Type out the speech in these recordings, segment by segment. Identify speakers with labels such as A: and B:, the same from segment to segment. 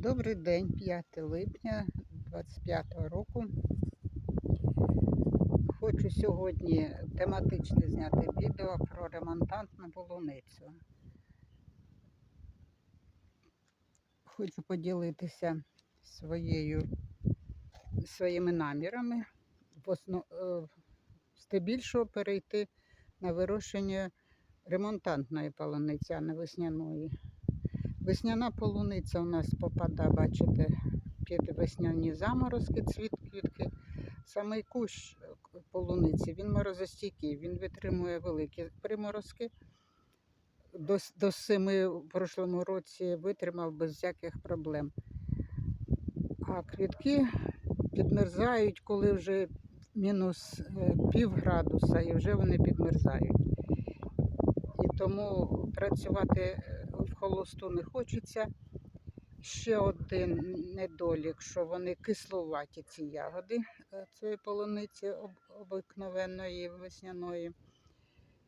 A: Добрий день, 5 липня 25 року. Хочу сьогодні тематичне зняти відео про ремонтантну полуницю. Хочу поділитися своєю, своїми намірами, е, здебільшого перейти на вирощення ремонтантної полуниці, а не весняної. Весняна полуниця у нас попадає, бачите, під весняні заморозки, цвіт квітки. Самий кущ е, полуниці, він морозостійкий, він витримує великі приморозки. До, до семи в прошлому році витримав без всяких проблем. А квітки підмерзають, коли вже мінус е, пів градуса, і вже вони підмерзають. І тому працювати е, в холосту не хочеться. Ще один недолік, що вони кисловаті, ці ягоди е, цієї полуниці об- обикновенної весняної.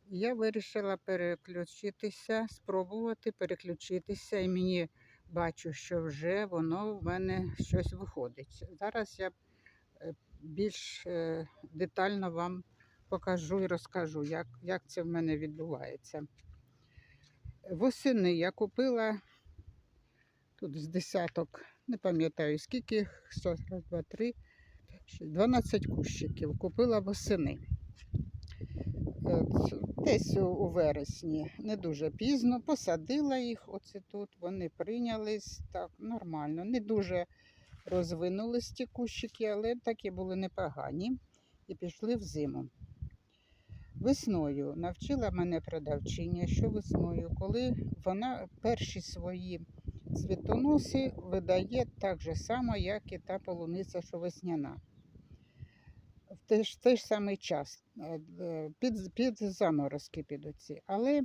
A: Я вирішила переключитися, спробувати переключитися, і мені бачу, що вже воно в мене щось виходить. Зараз я е, більш е, детально вам покажу і розкажу, як, як це в мене відбувається. Восени я купила тут з десяток, не пам'ятаю скільки, їх, раз, два, три, 12 кущиків купила восени. Десь у вересні, не дуже пізно, посадила їх оце тут, вони прийнялись так нормально, не дуже розвинулись ті кущики, але такі були непогані і пішли в зиму. Весною навчила мене продавчиня, що весною, коли вона перші свої цвітоноси видає так же само, як і та полуниця, що весняна. В той ж, той ж самий час, е, е, під, під заморозки під оці. Але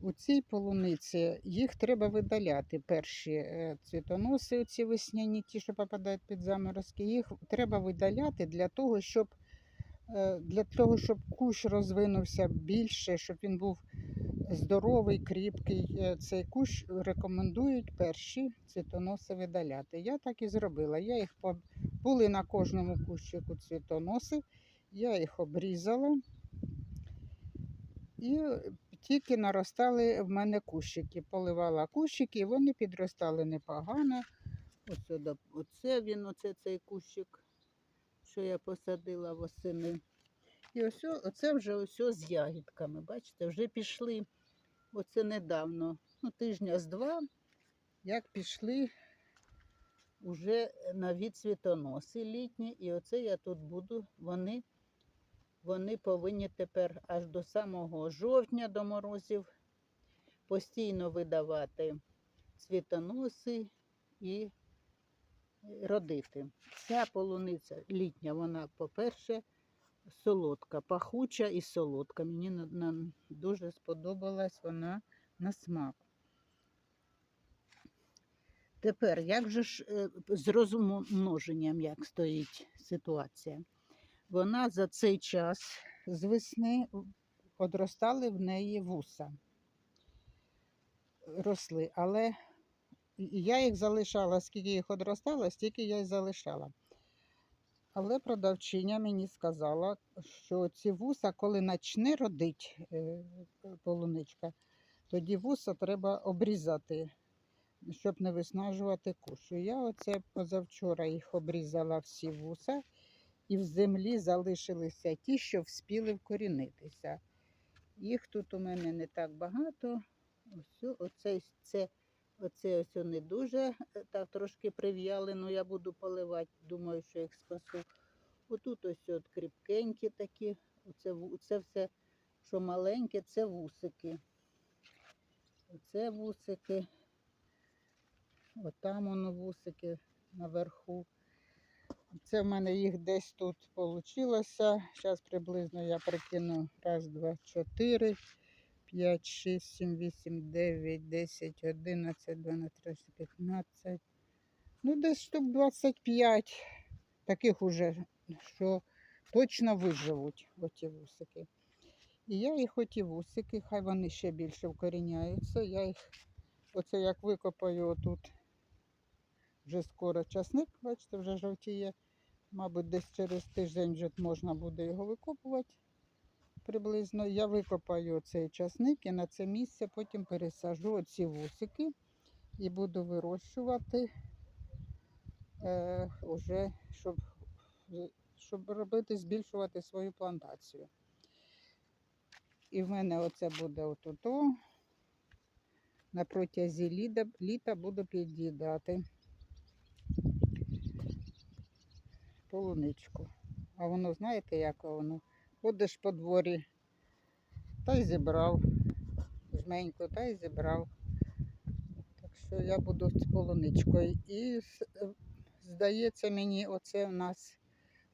A: у цій полуниці їх треба видаляти. Перші е, цвітоноси, оці весняні, ті, що попадають під заморозки, їх треба видаляти для того, щоб для того, щоб кущ розвинувся більше, щоб він був здоровий, кріпкий. Е, Цей кущ рекомендують перші цвітоноси видаляти. Я так і зробила. Я їх були на кожному кущику цвітоноси, я їх обрізала. І тільки наростали в мене кущики. Поливала кущики, і вони підростали непогано. Ось оце він, оце цей кущик, що я посадила восени. І ось оце вже ось з ягідками. Бачите, вже пішли оце недавно, ну, тижня з два, як пішли вже нові цвітоноси літні. І оце я тут буду. Вони, вони повинні тепер аж до самого жовтня до морозів постійно видавати цвітоноси і родити. Ця полуниця літня, вона, по-перше, солодка, пахуча і солодка. Мені на, на, дуже сподобалась вона на смак. Тепер, як же ж е, з розмноженням як стоїть ситуація? Вона за цей час з весни одростали в неї вуса. Росли, але і я їх залишала, скільки їх одростало, стільки я й залишала. Але продавчиня мені сказала, що ці вуса, коли почне родить е, полуничка, тоді вуса треба обрізати, щоб не виснажувати кущу. Я оце позавчора їх обрізала всі вуса, і в землі залишилися ті, що вспіли вкорінитися. Їх тут у мене не так багато. Ось оце, це, оце ось не дуже е, так трошки прив'яли, ну я буду поливати, думаю, що їх спасу. Отут ось от кріпкенькі такі, оце, це все, що маленьке, це вусики. Оце вусики. Отам воно вусики наверху. Це в мене їх десь тут вийшло. Зараз приблизно я прикину. Раз, два, чотири, п'ять, шість, сім, вісім, дев'ять, десять, одинадцять, дванадцять, тринадцять, п'ятнадцять. Ну, десь штук 25 таких уже, що точно виживуть оті вусики. І я їх оті вусики, хай вони ще більше вкоріняються. Я їх, оце як викопаю отут вже скоро часник, бачите, вже жовтіє. Мабуть, десь через тиждень вже можна буде його викопувати приблизно. Я викопаю цей часник і на це місце потім пересажу оці вусики і буду вирощувати, е, уже, щоб, щоб робити, збільшувати свою плантацію. І в мене оце буде отуто. На протязі літа, літа буду під'їдати полуничку. А воно, знаєте, як воно? Ходиш по дворі, та й зібрав. Жменько, та й зібрав. Так що я буду з полуничкою. І здається мені, оце в нас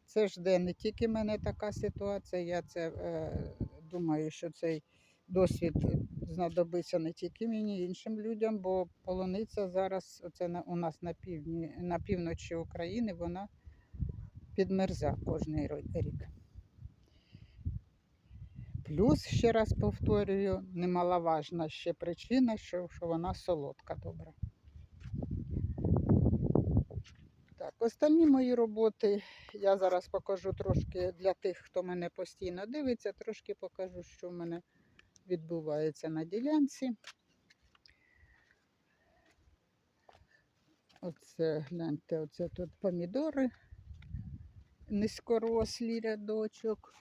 A: це жде не тільки в мене така ситуація, я це е, думаю, що цей досвід знадобиться не тільки мені, іншим людям, бо полуниця зараз, оце на, у нас на півдні, на півночі України, вона підмерза кожний рік. Плюс, ще раз повторюю, немаловажна ще причина, що, що вона солодка добра. Так, останні мої роботи я зараз покажу трошки для тих, хто мене постійно дивиться, трошки покажу, що в мене відбувається на ділянці. Оце, гляньте, оце тут помідори, низькорослі рядочок.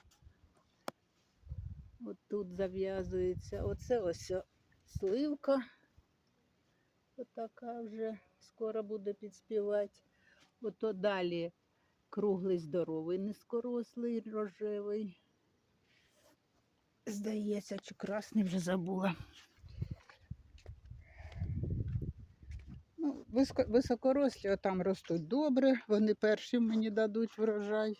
A: От тут зав'язується. Оце ось сливка. Отака вже скоро буде підспівати. Ото далі круглий здоровий, низькорослий, рожевий. Здається, чи красний вже забула. Ну, високорослі там ростуть добре, вони перші мені дадуть врожай.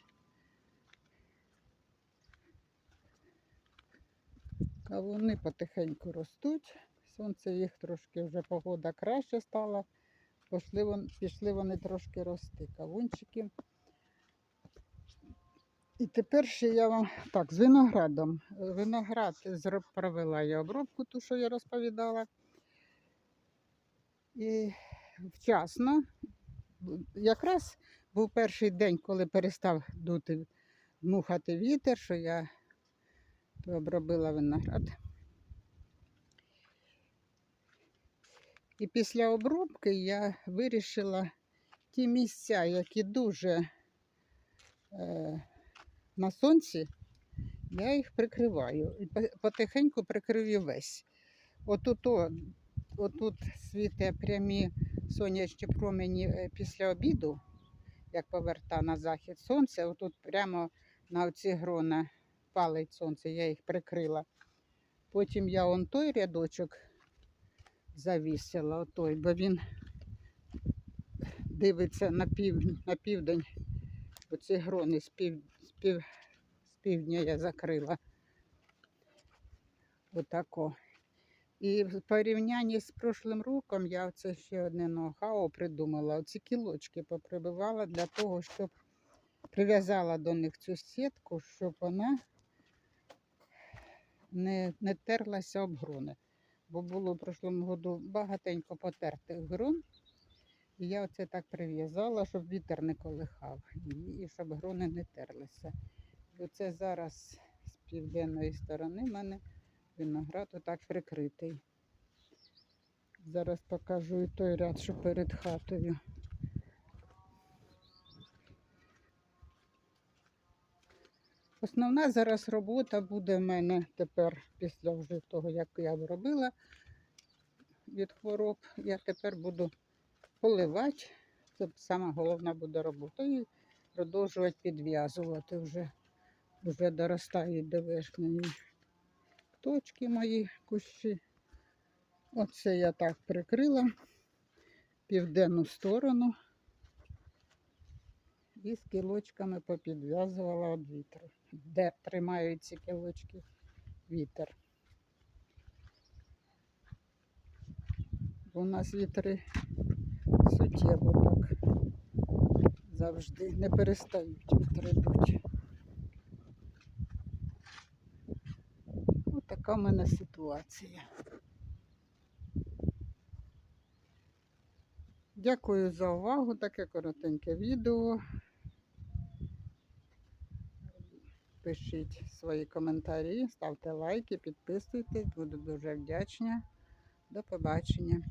A: Кавуни потихеньку ростуть. Сонце їх трошки вже погода краще стала. Пішли, вон- пішли вони трошки рости, кавунчики. І тепер ще я вам так, з виноградом. Виноград провела я обробку, ту, що я розповідала. І вчасно. Якраз був перший день, коли перестав дути, дмухати вітер, що я обробила виноград. І після обробки я вирішила ті місця, які дуже е, на сонці, я їх прикриваю. І потихеньку прикрию весь. Отут, отут світе прямі сонячні промені е, після обіду, як поверта на захід сонця, отут прямо на оці грона палить сонце, я їх прикрила. Потім я он той рядочок завісила, отой, бо він дивиться на, пів, на південь. Оці грони з, пів, з, пів, з півдня я закрила. Отако. І в порівнянні з прошлим роком я оце ще одне ноу-хау придумала. Оці кілочки поприбивала для того, щоб прив'язала до них цю сітку, щоб вона не, не терлася об грони. Бо було в прошлому году багатенько потертих грон. І я оце так прив'язала, щоб вітер не колихав і щоб грони не терлися. І оце зараз з південної сторони в мене виноград отак прикритий. Зараз покажу і той ряд, що перед хатою. Основна зараз робота буде в мене тепер, після вже того, як я обробила від хвороб, я тепер буду поливати. Це сама головна буде робота. І продовжувати підв'язувати вже. Вже доростають до верхньої точки мої кущі. Оце я так прикрила південну сторону і з кілочками попідв'язувала від вітру, де тримають ці кілочки вітер. Бо у нас вітри суттєво так завжди не перестають вітри. Ось така в мене ситуація. Дякую за увагу. Таке коротеньке відео. Пишіть свої коментарі, ставте лайки, підписуйтесь, буду дуже вдячна. До побачення.